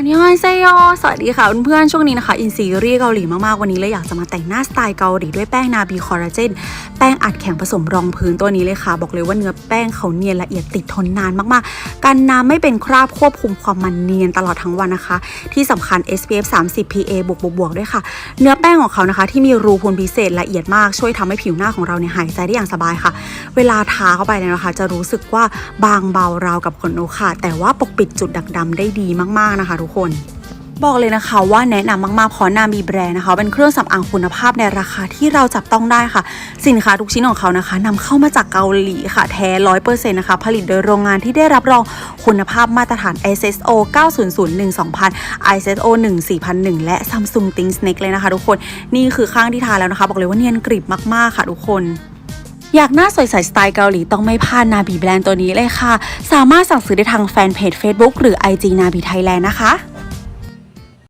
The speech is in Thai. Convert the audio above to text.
อันยองเซโยสวัสดีค่ะเพื่อนๆ ช่วงนี้นะคะ อินซีรีส์เกาหลีมากๆ วันนี้เลยอยากจะมาแต่งหน้าสไตล์เกาหลีด้วยแป้งนาบีคอลลาเจน แป้งอัดแข็งผสมรองพื้นตัวนี้เลยค่ะ บอกเลยว่าเนื้อแป้งเขาเนียนละเอียดติดทนนานมากๆ กันน้ำไม่เป็นคราบควบคุมความมันเนียนตลอดทั้งวันนะคะ ที่สำคัญ SPF 30 PA บวกบวกด้วยค่ะ เนื้อแป้งของเขานะคะ ที่มีรูพูนพิเศษละเอียดมากช่วยทำให้ผิวหน้าของเราเนี่ยหายใจได้อย่างสบายค่ะ เวลาทาเข้าไปเนี่ยนะคะ จะรู้สึกว่าบางเบาราวกับขนนกค่ะแต่ว่าปกปิดจุดดักดำได้ดีมากๆนะคะทุกคน บอกเลยนะคะว่าแนะนำมากๆเพราะนามีแบรนด์นะคะ เป็นเครื่องสำอางคุณภาพในราคาที่เราจับต้องได้ค่ะ สินค้าทุกชิ้นของเขานะคะนำเข้ามาจากเกาหลีค่ะ แท้ร้อยเปอร์เซ็นต์นะคะ ผลิตโดยโรงงานที่ได้รับรองคุณภาพมาตรฐาน ISO 9001 2000 ISO 14001 และ Samsung Think Snake เลยนะคะ ทุกคน นี่คือข้างที่ทาแล้วนะคะ บอกเลยว่าเนียนกริบมากๆค่ะ ทุกคน อยากหน้าสวยใสสไตล์เกาหลีต้องไม่พลาดนาบีแบรนด์ตัวนี้เลยค่ะ สามารถสั่งซื้อได้ทางแฟนเพจ Facebook หรือ IG นาบีไทยแลนด์นะคะ